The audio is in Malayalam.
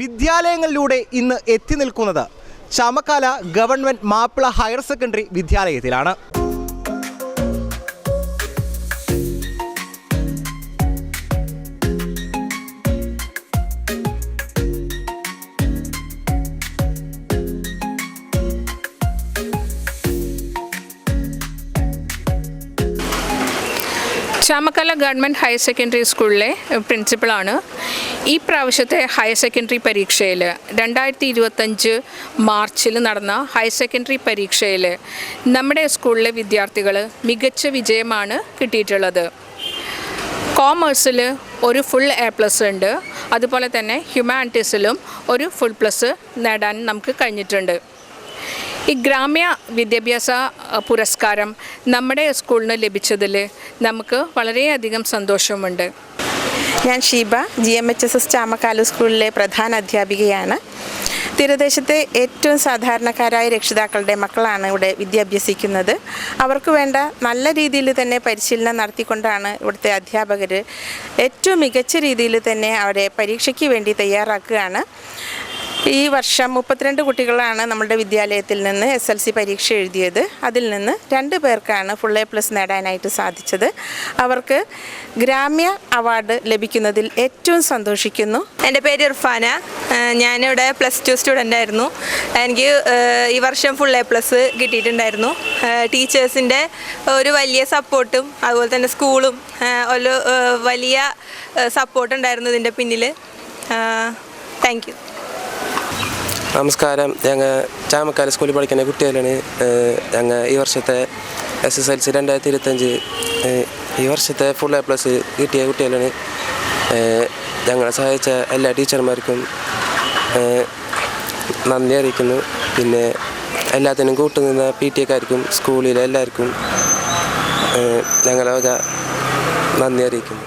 വിദ്യാലയങ്ങളിലൂടെ ഇന്ന് എത്തി നിൽക്കുന്നത് Chamakkala government Mappila higher secondary വിദ്യാലയത്തിലാണ്. Chamakkala government higher secondary സ്കൂളിലെ പ്രിൻസിപ്പളാണ്. ഈ പ്രാവശ്യത്തെ ഹയർ സെക്കൻഡറി പരീക്ഷയിൽ രണ്ടായിരത്തി ഇരുപത്തഞ്ച് മാർച്ചിൽ നടന്ന ഹയർ സെക്കൻഡറി പരീക്ഷയിൽ നമ്മുടെ സ്കൂളിലെ വിദ്യാർത്ഥികൾ മികച്ച വിജയമാണ് കിട്ടിയിട്ടുള്ളത്. കോമേഴ്സിൽ ഒരു ഫുൾ എ പ്ലസ് ഉണ്ട്. അതുപോലെ തന്നെ ഹ്യൂമാനിറ്റീസിലും ഒരു ഫുൾ പ്ലസ് നേടാൻ നമുക്ക് കഴിഞ്ഞിട്ടുണ്ട്. ഈ ഗ്രാമ്യ വിദ്യാഭ്യാസ പുരസ്കാരം നമ്മുടെ സ്കൂളിന് ലഭിച്ചതിൽ നമുക്ക് വളരെയധികം സന്തോഷമുണ്ട്. ഞാൻ Sheeba G M H S S Chamakkala സ്കൂളിലെ പ്രധാന അധ്യാപികയാണ്. തീരദേശത്തെ ഏറ്റവും സാധാരണക്കാരായ രക്ഷിതാക്കളുടെ മക്കളാണ് ഇവിടെ വിദ്യാഭ്യസിക്കുന്നത്. അവർക്ക് വേണ്ട നല്ല രീതിയിൽ തന്നെ പരിശീലനം നടത്തിക്കൊണ്ടാണ് ഇവിടുത്തെ അധ്യാപകർ ഏറ്റവും മികച്ച രീതിയിൽ തന്നെ അവരെ പരീക്ഷയ്ക്ക് വേണ്ടി തയ്യാറാക്കുകയാണ്. ഈ വർഷം മുപ്പത്തിരണ്ട് കുട്ടികളാണ് നമ്മുടെ വിദ്യാലയത്തിൽ നിന്ന് എസ് എൽ സി പരീക്ഷ എഴുതിയത്. അതിൽ നിന്ന് രണ്ട് പേർക്കാണ് ഫുൾ എ പ്ലസ് നേടാനായിട്ട് സാധിച്ചത്. അവർക്ക് ഗ്രാമ്യ അവാർഡ് ലഭിക്കുന്നതിൽ ഏറ്റവും സന്തോഷിക്കുന്നു. എന്റെ പേര് ഇർഫാന. ഞാനിവിടെ പ്ലസ് ടു സ്റ്റുഡന്റ് ആയിരുന്നു. എനിക്ക് ഈ വർഷം ഫുൾ എ പ്ലസ് കിട്ടിയിട്ടുണ്ടായിരുന്നു. ടീച്ചേഴ്സിന്റെ ഒരു വലിയ സപ്പോർട്ടും അതുപോലെ തന്നെ സ്കൂളും ഒരു വലിയ സപ്പോർട്ടുണ്ടായിരുന്നു ഇതിന്റെ പിന്നിൽ താങ്ക് യു നമസ്കാരം. ഞങ്ങൾ ചാമക്കാല സ്കൂളിൽ പഠിക്കുന്ന കുട്ടികളാണ്. ഞങ്ങൾ ഈ വർഷത്തെ എസ് എസ് എൽ സി രണ്ടായിരത്തി ഇരുപത്തഞ്ച് ഈ വർഷത്തെ ഫുൾ എ പ്ലസ് കിട്ടിയ കുട്ടികളാണ്. ഞങ്ങളെ സഹായിച്ച എല്ലാ ടീച്ചർമാർക്കും നന്ദി അറിയിക്കുന്നു. പിന്നെ എല്ലാത്തിനും കൂട്ടുനിന്ന പി ടി എക്കാർക്കും സ്കൂളിലെ എല്ലാവർക്കും ഞങ്ങളെ വക നന്ദി അറിയിക്കുന്നു.